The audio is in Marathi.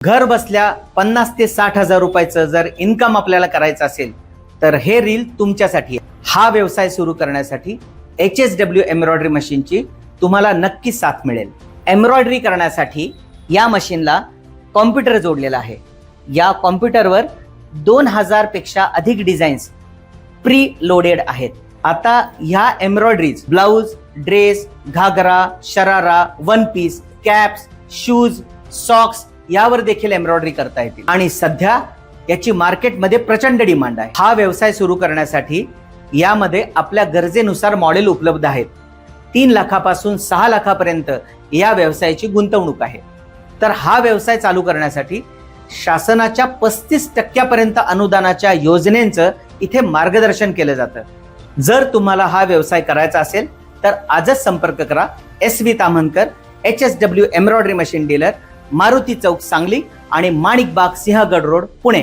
घर बसल्या पन्नास ते साठ हजार रुपयाचं जर इन्कम आपल्याला करायचं असेल तर हे रील तुमच्यासाठी हा व्यवसाय सुरू करण्यासाठी एच एस डब्ल्यू एम्ब्रॉयडरी मशीनची तुम्हाला नक्की साथ मिळेल. एम्ब्रॉयडरी करण्यासाठी या मशीनला कॉम्प्युटर जोडलेला आहे. या कॉम्प्युटरवर दोन हजारपेक्षा अधिक डिझाईन्स प्री लोडेड आहेत. आता ह्या embroideries blouse dress ghagra sharara one piece caps shoes socks यावर देखील एम्ब्रॉयडरी करता येतील. आणि सध्या याची मार्केटमध्ये प्रचंड डिमांड आहे. हा व्यवसाय सुरू करण्यासाठी यामध्ये आपल्या गरजेनुसार मॉडेल उपलब्ध आहेत. तीन लाखापासून सहा लाखापर्यंत या व्यवसायाची गुंतवणूक आहे. तर हा व्यवसाय चालू करण्यासाठी शासनाच्या पस्तीस टक्क्यापर्यंत अनुदानाच्या योजनेचं इथे मार्गदर्शन केलं जातं. जर तुम्हाला हा व्यवसाय करायचा असेल तर आजच संपर्क करा. S V Tamhankar H S W embroidery machine dealer Maruti Chowk Sangli आणि माणिकबाग सिंहगड रोड पुणे.